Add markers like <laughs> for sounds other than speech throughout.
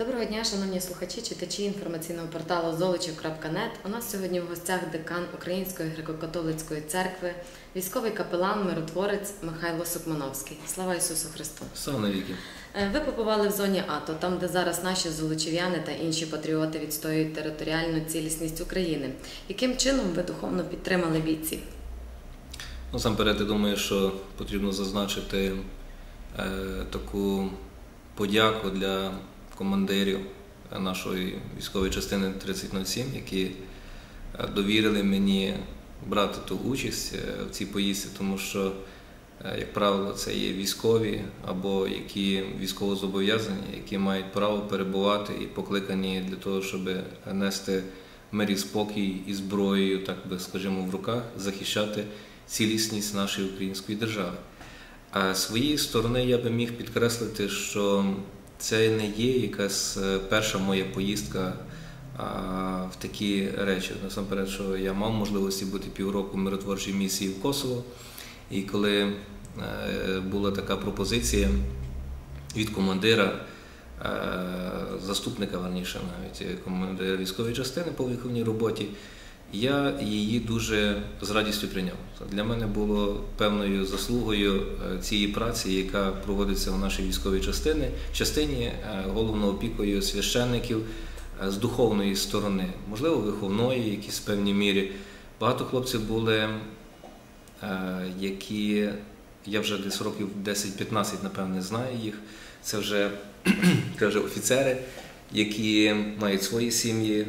Доброго дня, шановні слухачі, читачі інформаційного порталу золочів.нет. У нас сьогодні в гостях декан Української греко-католицької церкви, військовий капелан, миротворець Михайло Сукмановський. Слава Ісусу Христу! Слава навіки. Е, Ви побували в зоні АТО, там, де зараз наші золочів'яни та інші патріоти відстоюють територіальну цілісність України. Яким чином ви духовно підтримали бійців? Насамперед, я думаю, що потрібно зазначити е, таку подяку для командирів нашої військової частини 3007, які е, довірили мені брати ту участь е, в цій поїздці, тому що, е, як правило, це є військові або які військовозобов'язані, які мають право перебувати і покликані для того, щоб нести мир і спокій і зброєю, так би скажімо, в руках, захищати цілісність нашої української держави. А з своєї сторони я би міг підкреслити, що це не є якась е, перша моя поїздка а, в такі речі. Насамперед, що я мав можливості бути півроку в миротворчій місії в Kosovo, і коли е, була така пропозиція від командира, е, заступника верніше, навіть командира військової частини по виховній роботі, я її дуже з радістю прийняв. Для мене було певною заслугою е, цієї праці, яка проводиться в нашій військовій частині, частині е, головною опікою священників е, з духовної сторони, можливо, виховної, в якійсь певній мірі. Багато хлопців були, які я вже десь років 10-15, напевне, знаю їх. Це вже, <clears throat> це вже офіцери, які мають свої сім'ї.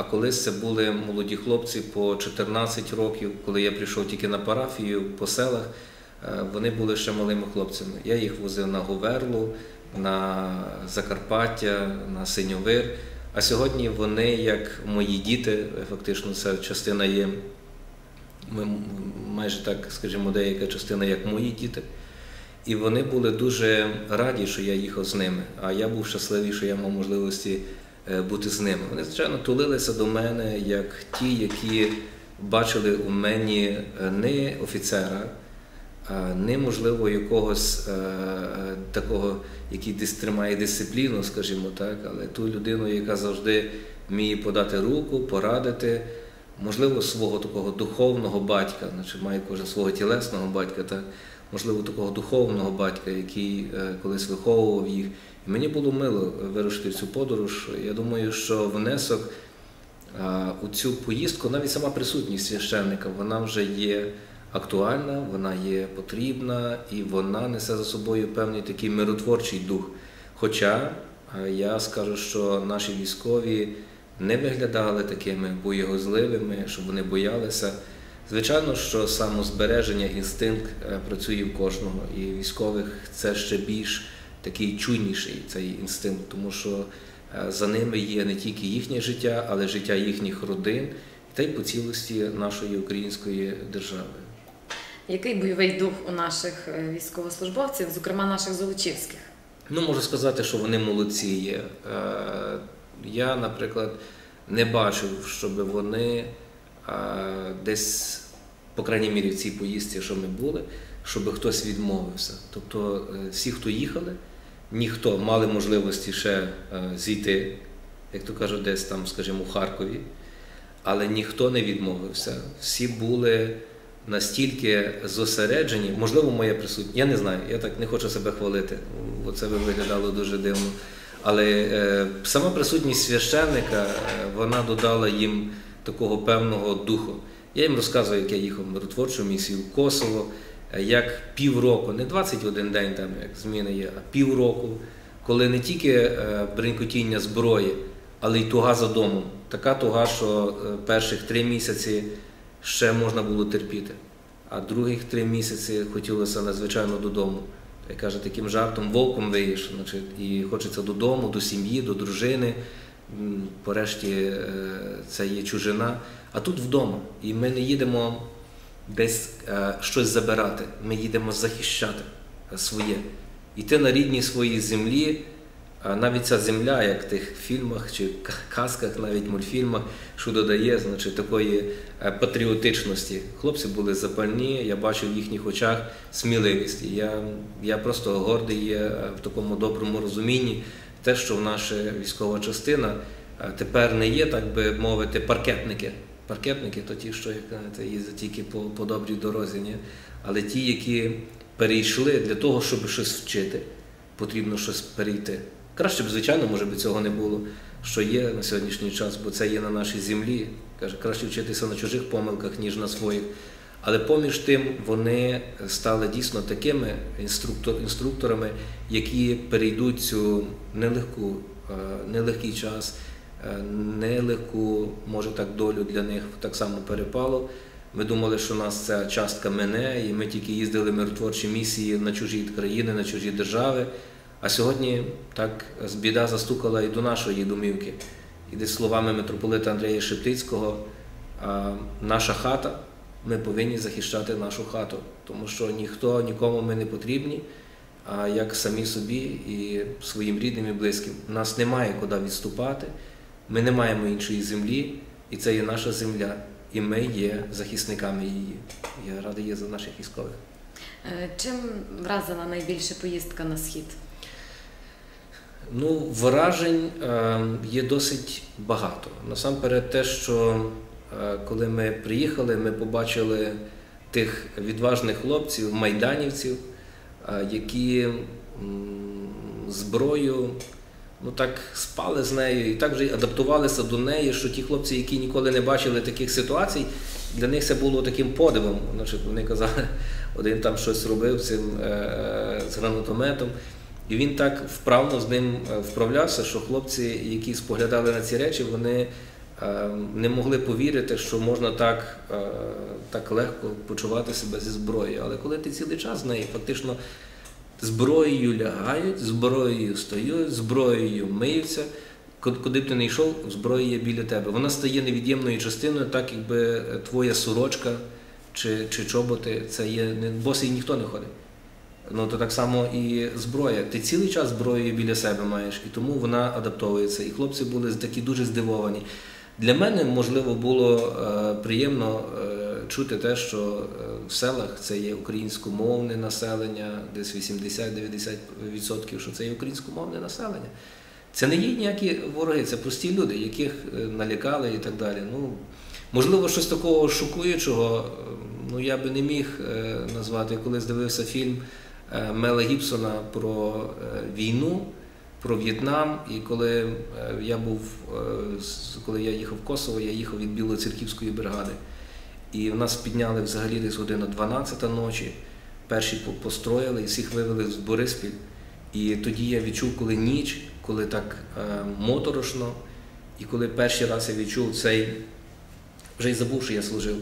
А колись це були молоді хлопці по 14 років, коли я прийшов тільки на парафію по селах, вони були ще малими хлопцями. Я їх возив на Говерлу, на Закарпаття, на Синьовир. А сьогодні вони, як мої діти, фактично ця частина є, ми майже так, скажімо, деяка частина, як мої діти. І вони були дуже раді, що я їхав з ними. А я був щасливий, що я мав можливості бути з ними. Вони, звичайно, тулилися до мене як ті, які бачили у мені не офіцера, не можливо якогось такого, який десь тримає дисципліну, скажімо так, але ту людину, яка завжди вміє подати руку, порадити. Можливо, свого такого духовного батька, значить має кожен свого тілесного батька, так? Можливо, такого духовного батька, який колись виховував їх. І мені було мило вирушити в цю подорож. Я думаю, що внесок у цю поїздку, навіть сама присутність священника, вона вже є актуальна, вона є потрібна і вона несе за собою певний такий миротворчий дух. Хоча я скажу, що наші військові не виглядали такими боєгозливими, щоб вони боялися. Звичайно, що самозбереження, інстинкт працює в кожного, і військових це ще більш такий чуйніший цей інстинкт, тому що за ними є не тільки їхнє життя, але життя їхніх родин та й по цілості нашої української держави. Який бойовий дух у наших військовослужбовців, зокрема наших золочівських? Ну, можу сказати, що вони молодці є. Я, наприклад, не бачив, щоб вони десь, по крайній мірі, в цій поїздці, що ми були, щоб хтось відмовився. Тобто всі, хто їхали, ніхто мали можливості ще зійти, як то кажуть, десь там, скажімо, у Харкові, але ніхто не відмовився. Всі були настільки зосереджені, можливо, моя присутність, я не знаю, я так не хочу себе хвалити, бо це би виглядало дуже дивно. Але е, сама присутність священника, вона додала їм такого певного духу. Я їм розказую, як я їхав в миротворчу місію в Косово, як півроку, не 21 день, там як зміни є, а півроку, коли не тільки бринкотіння зброї, але й туга за домом. Така туга, що перших три місяці ще можна було терпіти, а других три місяці хотілося надзвичайно додому. Я каже, таким жартом вовком виїш, значить, і хочеться додому, до сім'ї, до дружини. Порешті це є чужина, а тут вдома. І ми не їдемо десь щось забирати, ми їдемо захищати своє. Іти на рідній своїй землі, навіть ця земля, як в тих фільмах чи казках, навіть мультфільмах, що додає значить, такої патріотичності. Хлопці були запальні, я бачив в їхніх очах сміливість. І я, я просто гордий є в такому доброму розумінні те, що наша військова частина е, тепер не є, так би мовити, паркетники. Паркетники то ті, що як знаєте, їздять тільки по, по добрій дорозі, ні? але ті, які перейшли для того, щоб щось вчити, потрібно щось перейти. Краще б, звичайно, може би цього не було, що є на сьогоднішній час, бо це є на нашій землі. Каже, краще вчитися на чужих помилках, ніж на своїх. Але поміж тим вони стали дійсно такими інструктор, інструкторами, які перейдуть цю нелегку, е, нелегкий час, е, нелегку, може так, долю для них так само перепало. Ми думали, що нас ця частка мене, і ми тільки їздили миротворчі місії на чужі країни, на чужі держави. А сьогодні так біда застукала і до нашої домівки. І десь словами митрополита Андрія Шептицького, наша хата, ми повинні захищати нашу хату, тому що ніхто нікому ми не потрібні, а як самі собі і своїм рідним і близьким. Нас немає куди відступати, ми не маємо іншої землі, і це є наша земля, і ми є захисниками її. Я радий є за наших військових. Е, Чим вразила найбільше поїздка на схід? Ну, вражень е, є досить багато. Насамперед, те, що коли ми приїхали, ми побачили тих відважних хлопців, майданівців, е, які зброю ну так спали з нею і так вже адаптувалися до неї, що ті хлопці, які ніколи не бачили таких ситуацій, для них це було таким подивом. Вони казали, <laughs> один там щось робив цим е, е, з гранатометом. І він так вправно з ним е, вправлявся, що хлопці, які споглядали на ці речі, вони е, не могли повірити, що можна так, е, так легко почувати себе зі зброєю. Але коли ти цілий час з нею фактично зброєю лягають, зброєю стають, зброєю миються. Куди б ти не йшов, зброя є біля тебе. Вона стає невід'ємною частиною, так якби е, твоя сорочка чи, чи чоботи, це є не босий ніхто не ходить. Ну то так само і зброя. Ти цілий час зброєю біля себе маєш, і тому вона адаптовується. І хлопці були такі дуже здивовані. Для мене, можливо, було е, приємно е, чути те, що е, в селах це є українськомовне населення, десь 80-90%, що це є українськомовне населення. Це не є ніякі вороги, це прості люди, яких налякали і так далі. Ну, можливо, щось такого шокуючого, ну я би не міг назвати. Я колись дивився фільм Мела Гібсона про війну, про В'єтнам. І коли е, я був, е, коли я їхав в Косово, я їхав від Білоцерківської бригади. І в нас підняли взагалі десь година 12 ночі. Перші построїли і всіх вивели в Бориспіль. І тоді я відчув, коли ніч, коли так е, моторошно, і коли перший раз я відчув цей, вже й забув, що я служив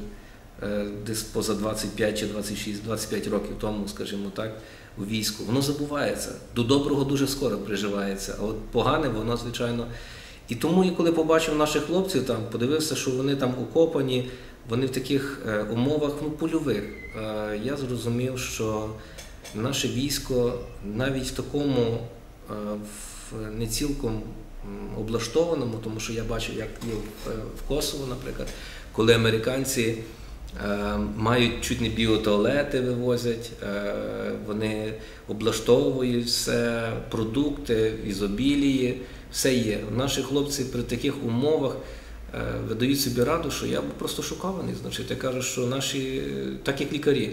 десь поза 25 чи 26, 25 років тому, скажімо так, у війську. Воно забувається. До доброго дуже скоро приживається, а от погане, воно, звичайно. І тому, і коли побачив наших хлопців, там, подивився, що вони там окопані, вони в таких е, умовах ну, польових. Е, я зрозумів, що наше військо навіть в такому е, в не цілком облаштованому, тому що я бачив, як в, Косово, наприклад, коли американці мають чуть не біотуалети вивозять, е, вони облаштовують все, продукти, ізобілії, все є. Наші хлопці при таких умовах е, видають собі раду, що я просто шокований. Значить, я кажу, що наші, е, так як лікарі,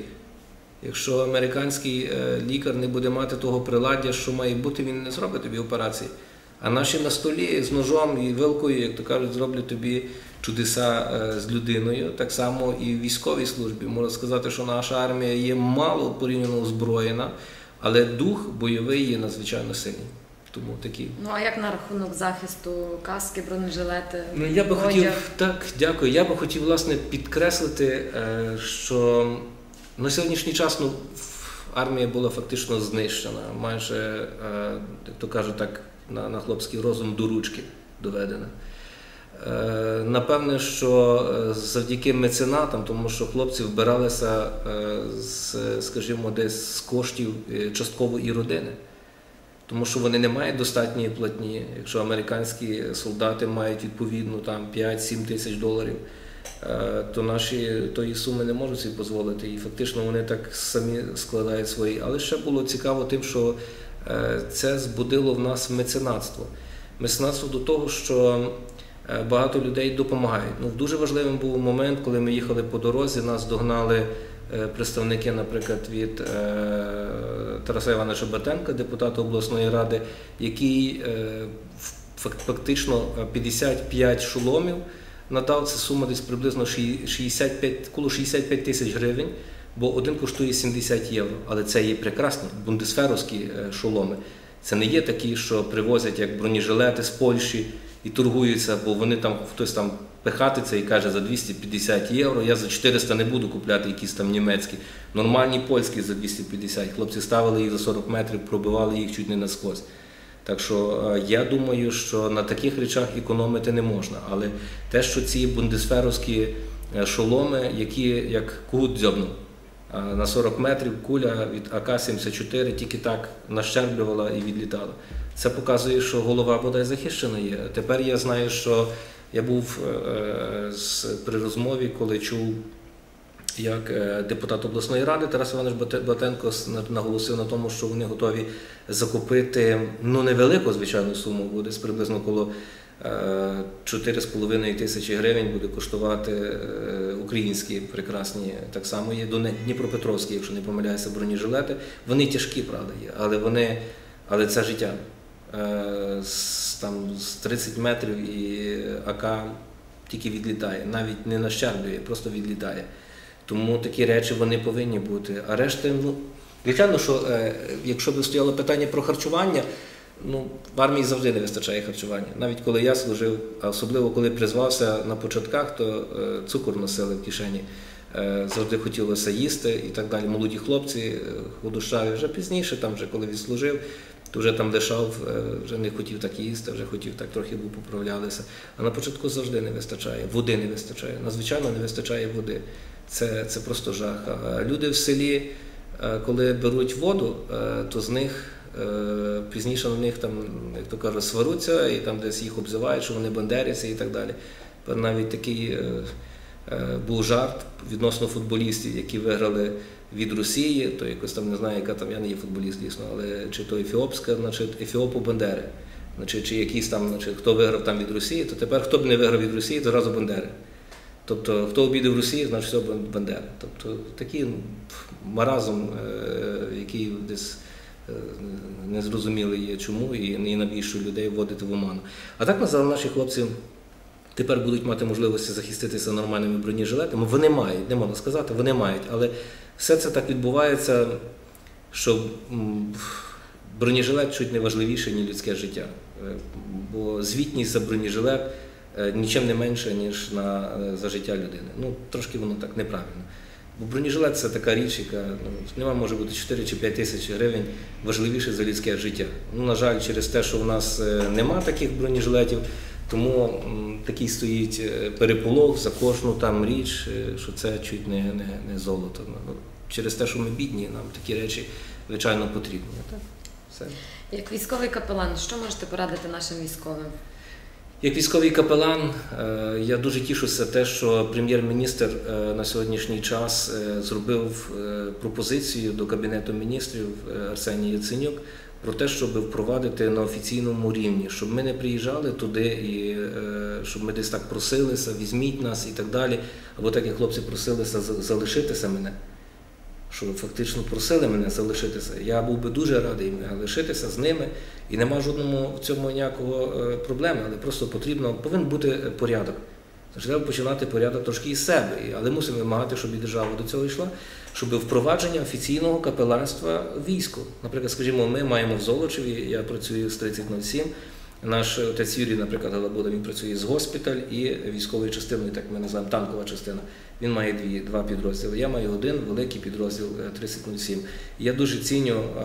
Якщо американський лікар не буде мати того приладдя, що має бути, він не зробить тобі операції. А наші на столі з ножом і вилкою, як то кажуть, зроблять тобі чудеса е, з людиною. Так само і в військовій службі. Можна сказати, що наша армія є мало порівняно озброєна, але дух бойовий є надзвичайно сильний. Тому такі. Ну а як на рахунок захисту каски, бронежилети? Ну, я би хотів так, дякую. Я би хотів власне підкреслити, е, що на сьогоднішній час ну, армія була фактично знищена, майже, е, як то кажуть, так на, на хлопський розум до ручки доведена. Е, Напевне, що е, завдяки меценатам, тому що хлопці вбиралися е, з, скажімо, десь з коштів частково і родини. Тому що вони не мають достатньої платні. Якщо американські солдати мають відповідно там 5-7 тисяч доларів, то наші тої суми не можуть собі дозволити. І фактично вони так самі складають свої. Але ще було цікаво тим, що це збудило в нас меценатство. Меценатство до того, що е, багато людей допомагають. Ну, дуже важливим був момент, коли ми їхали по дорозі, нас догнали е, представники, наприклад, від е, Тараса Івановича Батенка, депутата обласної ради, який е, фак- фактично е, 55 шоломів надав. Це сума десь приблизно ші- 65, коло 65 тисяч гривень, бо один коштує 70 євро. Але це є прекрасні бундесферовські е, шоломи. Це не є такі, що привозять як бронежилети з Польщі і торгуються, бо вони там хтось там пихатиться і каже за 250 євро. Я за 400 не буду купляти якісь там німецькі. Нормальні польські за 250. Хлопці ставили їх за 40 метрів, пробивали їх чуть не насквозь. Так що е, я думаю, що на таких речах економити не можна. Але те, що ці бундесферовські е, шоломи, які як кут дзьобнув, на 40 метрів куля від АК-74 тільки так нащерблювала і відлітала. Це показує, що голова бодай захищена є. Тепер я знаю, що я був е, при розмові, коли чув, як е, депутат обласної ради Тарас Іванович Бате- Батенко наголосив на тому, що вони готові закупити ну невелику, звичайну суму, буде десь приблизно коло е, 4,5 тисячі гривень буде коштувати е, українські прекрасні, так само є Дніпропетровські, якщо не помиляюся, бронежилети. Вони тяжкі, правда, є, але вони, але це життя. Е, з, там, з 30 метрів і АК тільки відлітає, навіть не нащарблює, просто відлітає. Тому такі речі вони повинні бути. А решта, ну, звичайно, що е, якщо б стояло питання про харчування, ну, в армії завжди не вистачає харчування. Навіть коли я служив, а особливо коли призвався на початках, то е, цукор носили в кишені. Е, завжди хотілося їсти і так далі. Молоді хлопці, е, худощаві, вже пізніше, там вже коли відслужив, то вже там лишав, е, вже не хотів так їсти, вже хотів так трохи поправлялися. А на початку завжди не вистачає, води не вистачає. Надзвичайно не вистачає води. Це, це просто жах. Люди в селі, е, коли беруть воду, е, то з них е, пізніше на них там, як то кажуть, сваруться і там десь їх обзивають, що вони бандерівці і так далі. Навіть такий е, е, був жарт відносно футболістів, які виграли від Росії, то якось там не знаю, яка там, я не є футболіст, дійсно, але чи то Ефіопська, значить, Ефіопу Бандери. Значить, чи якийсь там, значить, хто виграв там від Росії, то тепер хто б не виграв від Росії, то зразу Бандери. Тобто, хто обідав Росію, значить все Бандера. Тобто такий ну, маразм, е, який десь е, незрозумілий є чому, і, і навіщо людей вводити в оману. А так на наші хлопці тепер будуть мати можливості захиститися нормальними бронежилетами. Вони мають, не можна сказати, вони мають. Але все це так відбувається, що бронежилет чуть не важливіше, ніж людське життя. Е, Бо звітність за бронежилет е, нічим не менше, ніж на, за життя людини. Ну, трошки воно так неправильно. Бо бронежилет це така річ, яка ну, нема може бути 4 чи 5 тисяч гривень важливіше за людське життя. Ну, на жаль, через те, що в нас е, нема таких бронежилетів, тому такий стоїть е, переполох за кожну там річ, е, що це чуть не, не, не золото. Ну, через те, що ми бідні, нам такі речі, звичайно, потрібні. Так, все. Як військовий капелан, що можете порадити нашим військовим? Як військовий капелан, е, я дуже тішуся те, що прем'єр-міністр е, на сьогоднішній час е, зробив пропозицію до Кабінету міністрів Арсеній Яценюк про те, щоб впровадити на офіційному рівні, щоб ми не приїжджали туди і щоб ми десь так просилися, візьміть нас і так далі. Або так як хлопці просилися за- залишитися мене. Що фактично просили мене залишитися. Я був би дуже радий лишитися з ними, і нема жодному в цьому ніякого е, проблеми, але просто потрібно повинен бути порядок. Значить, треба починати порядок трошки із себе, але мусимо вимагати, щоб і держава до цього йшла, щоб впровадження офіційного капеланства війську. Наприклад, скажімо, ми маємо в Золочеві, я працюю з 3007. Наш отець Юрій, наприклад, Галабуда, він працює з госпіталь і військовою частиною, так ми називаємо танкова частина. Він має дві, два підрозділи. Я маю один великий підрозділ е, 3007. Я дуже ціню е,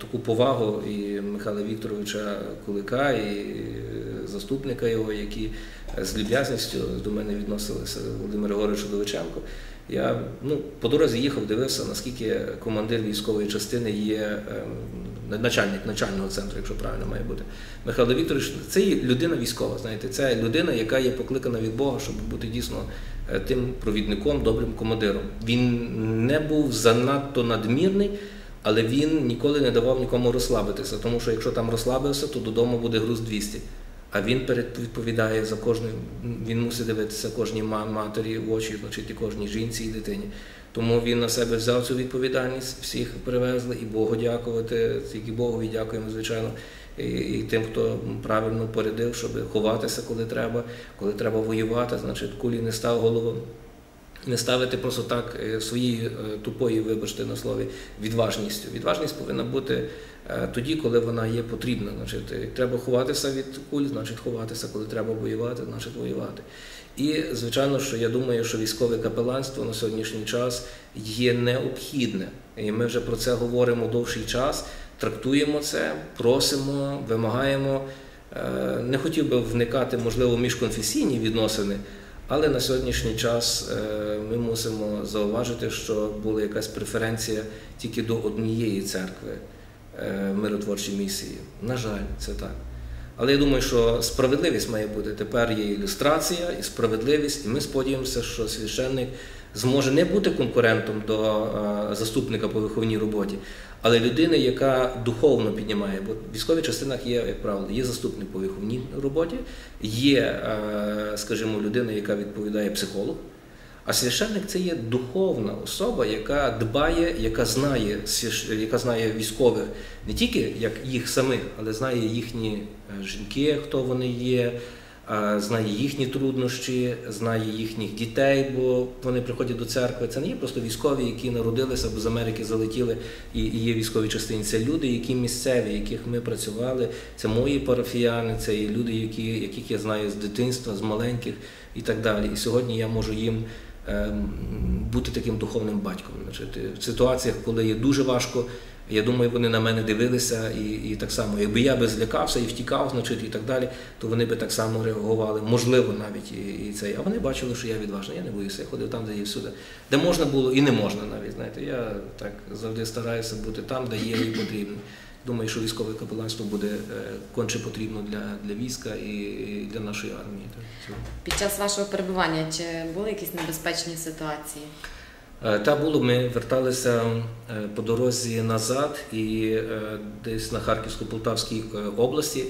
таку повагу і Михайла Вікторовича Кулика, і е, заступника його, які е, з люб'язністю до мене відносилися Володимир Григорович Довиченко. Я ну, по дорозі їхав, дивився, наскільки командир військової частини є ем, начальник начального центру, якщо правильно має бути. Михайло Вікторович, це людина військова, знаєте, це людина, яка є покликана від Бога, щоб бути дійсно е, тим провідником, добрим командиром. Він не був занадто надмірний Але він ніколи не давав нікому розслабитися, тому що якщо там розслабився, то додому буде груз 200. А він відповідає за кожну, він мусить дивитися кожній ма- матері в очі, і кожній жінці і дитині. Тому він на себе взяв цю відповідальність, всіх привезли, і Богу дякувати, тільки Богові дякуємо, звичайно, і, і тим, хто правильно порядив, щоб ховатися, коли треба, коли треба воювати, значить, кулі не став голову. Не ставити просто так е, своєю е, тупою, вибачте на слові, відважністю. Відважність повинна бути е, тоді, коли вона є потрібна. Значить, треба ховатися від куль, значить ховатися, коли треба воювати, значить воювати. І звичайно, що я думаю, що військове капеланство на сьогоднішній час є необхідне. І ми вже про це говоримо довший час, трактуємо це, просимо, вимагаємо. Не хотів би вникати, можливо, міжконфесійні відносини, але на сьогоднішній час е, ми мусимо зауважити, що була якась преференція тільки до однієї церкви е, миротворчої місії. На жаль, це так. Але я думаю, що справедливість має бути. Тепер є ілюстрація і справедливість, і ми сподіваємося, що священник зможе не бути конкурентом до е, заступника по виховній роботі, але людина, яка духовно піднімає. Бо в військових частинах є, як правило, є заступник по виховній роботі, є, е, скажімо, людина, яка відповідає психолог. А священник це є духовна особа, яка дбає, яка знає, яка знає військових не тільки як їх самих, але знає їхні е, жінки, хто вони є, знає їхні труднощі, знає їхніх дітей, бо вони приходять до церкви. Це не є просто військові, які народилися або з Америки залетіли і, і є військові частини. Це люди, які місцеві, яких ми працювали. Це мої парафіяни, це є люди, які, яких я знаю з дитинства, з маленьких і так далі. І сьогодні я можу їм ем, бути таким духовним батьком. Значить, в ситуаціях, коли є дуже важко, я думаю, вони на мене дивилися і, і так само, якби я би злякався і втікав, значить, і так далі, то вони би так само реагували, можливо, навіть і, і це. А вони бачили, що я відважний, я не боюся, я ходив там, де є всюди, де можна було і не можна навіть. Знаєте, я так завжди стараюся бути там, де є і потрібно. Думаю, що військове капеланство буде е, конче потрібно для, для війська і, для нашої армії. Під час вашого перебування чи були якісь небезпечні ситуації? Е, Та було, ми верталися е, по дорозі назад і е, десь на Харківсько-Полтавській області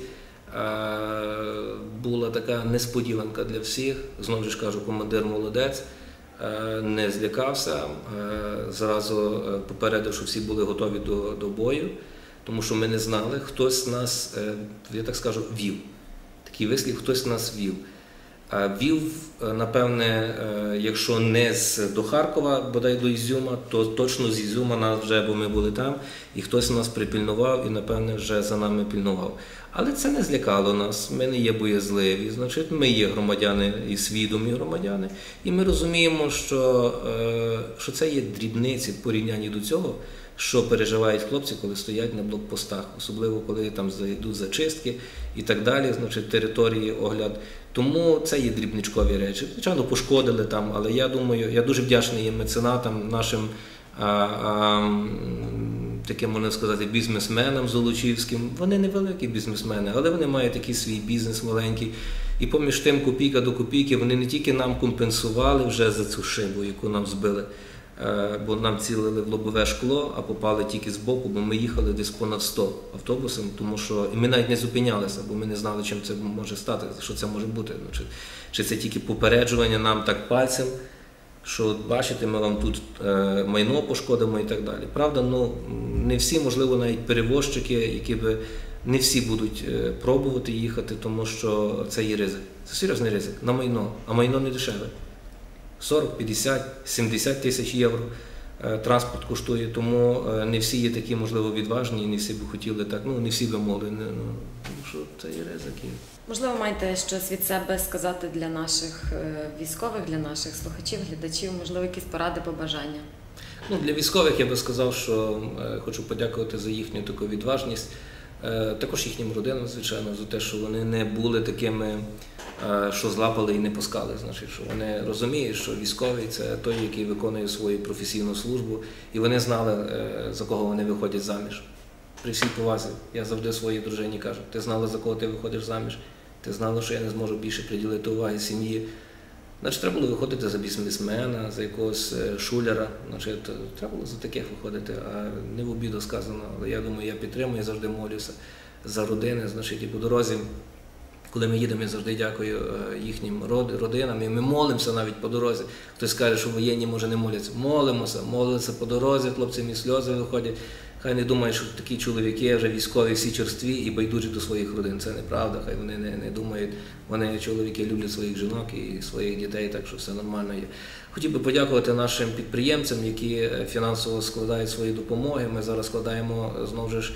була така несподіванка для всіх. Знову ж кажу, командир молодець, не злякався, зразу попередив, що всі були готові до, до бою, тому що ми не знали, хтось нас, я так скажу, вів. Такий вислів, хтось нас вів. Вів, е, напевне, е, якщо не з до Харкова, бодай до Ізюма, то точно з Ізюма нас вже, бо ми були там, і хтось нас припільнував і, напевне, вже за нами пільнував. Але це не злякало нас. Ми не є боязливі, значить, ми є громадяни і свідомі громадяни, і ми розуміємо, що, е, що це є дрібниці в порівнянні до цього. Що переживають хлопці, коли стоять на блокпостах, особливо коли там йдуть зачистки і так далі, значить території огляд. Тому це є дрібничкові речі. Звичайно, пошкодили там, але я думаю, я дуже вдячний є меценатам, нашим а, а, таким, можна сказати, бізнесменам золочівським. Вони невеликі бізнесмени, але вони мають такий свій бізнес маленький. І поміж тим, копійка до копійки, вони не тільки нам компенсували вже за цю шибу, яку нам збили. Е, Бо нам цілили в лобове шкло, а попали тільки з боку, бо ми їхали десь понад 100 автобусом, тому що і ми навіть не зупинялися, бо ми не знали, чим це може стати, що це може бути. Ну, Чи, чи це тільки попереджування нам так пальцем, що от бачите, ми вам тут е, майно пошкодимо і так далі. Правда, ну не всі, можливо, навіть перевозчики, які би не всі будуть е, пробувати їхати, тому що це є ризик. Це серйозний ризик на майно, а майно не дешеве. 40, 50, 70 тисяч євро е, транспорт коштує, тому е, не всі є такі, можливо, відважні, не всі б хотіли так, ну не всі би могли. Не, ну, тому що це є ризики. Можливо, маєте щось від себе сказати для наших е, військових, для наших слухачів, глядачів, можливо, якісь поради, побажання. Ну, для військових я би сказав, що хочу подякувати за їхню таку відважність. Також їхнім родинам, звичайно, за те, що вони не були такими, що злапали і не пускали. Значить, що вони розуміють, що військовий це той, який виконує свою професійну службу, і вони знали, е, за кого вони виходять заміж. При всій повазі. Я завжди своїй дружині кажу: ти знала, за кого ти виходиш заміж, ти знала, що я не зможу більше приділити уваги сім'ї. Значить, треба було виходити за бізнесмена, за якогось е, шулера. Значить, треба було за таких виходити, а не в обіду сказано. Але я думаю, я підтримую, завжди молюся за родини. Значить, і по дорозі, коли ми їдемо, я завжди дякую е, їхнім родинам. І ми молимося навіть по дорозі. Хтось каже, що воєнні може не моляться. Молимося, молимося по дорозі, хлопцям і сльози виходять. Хай не думають, що такі чоловіки вже військові всі черстві і байдужі до своїх родин. Це неправда. Хай вони не, не думають. Вони чоловіки люблять своїх жінок і своїх дітей, так що все нормально є. Хотів би подякувати нашим підприємцям, які е, фінансово складають свої допомоги. Ми зараз складаємо знову ж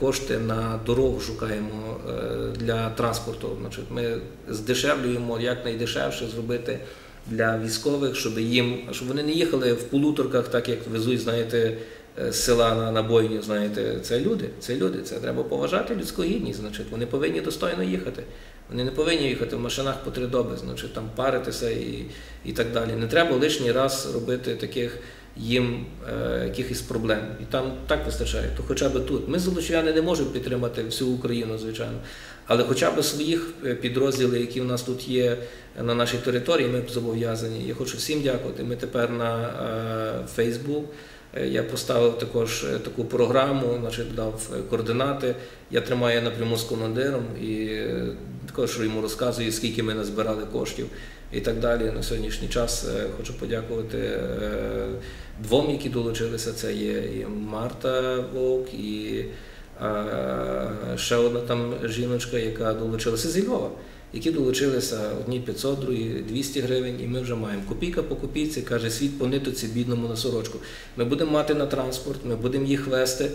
кошти на дорогу, шукаємо е, для транспорту. Ми здешевлюємо якнайдешевше зробити для військових, щоб їм, щоб вони не їхали в полуторках, так як везуть, знаєте, е, з села на, на бойню, знаєте, це люди, це люди, це треба поважати людську гідність, значить, вони повинні достойно їхати. Вони не повинні їхати в машинах по три доби, значить, там паритися і, і так далі. Не треба лишній раз робити таких їм е, якихось проблем. І там так вистачає, то хоча б тут. Ми золочів'яни не можемо підтримати всю Україну, звичайно. Але хоча б своїх е, підрозділів, які в нас тут є на нашій території, ми зобов'язані. Я хочу всім дякувати. Ми тепер на е. Е, Я поставив також е, таку програму, значить, дав е, координати. Я тримаю напряму з командиром і е, також йому розказую, скільки ми назбирали коштів і так далі. На сьогоднішній час е, хочу подякувати е, двом, які долучилися. Це є і Марта Вовк, і е, ще одна там жіночка, яка долучилася зі Львова. Які долучилися одні 500, другі 200 гривень, і ми вже маємо копійка по копійці, каже світ по нитоці бідному на сорочку. Ми будемо мати на транспорт, ми будемо їх вести.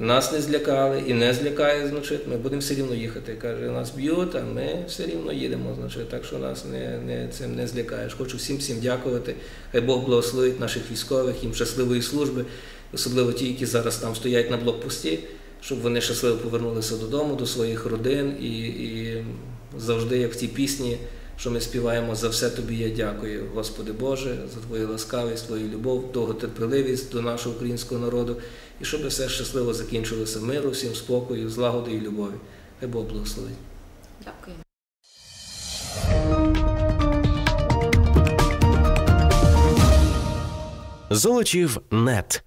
Нас не злякали і не злякає, значить, ми будемо все рівно їхати. Каже, нас б'ють, а ми все рівно їдемо. Значить, так що нас не, не, цим не злякаєш. Хочу всім всім дякувати. Хай Бог благословить наших військових, їм щасливої служби, особливо ті, які зараз там стоять на блокпості, щоб вони щасливо повернулися додому, до своїх родин і, і завжди, як в тій пісні, що ми співаємо за все тобі я дякую, Господи Боже, за твою ласкавість, твою любов, довготерпеливість до нашого українського народу, і щоб все щасливо закінчилося миру, всім спокою, злагоди і любові. Хай Бог благословить. Дякую. Золочів нет.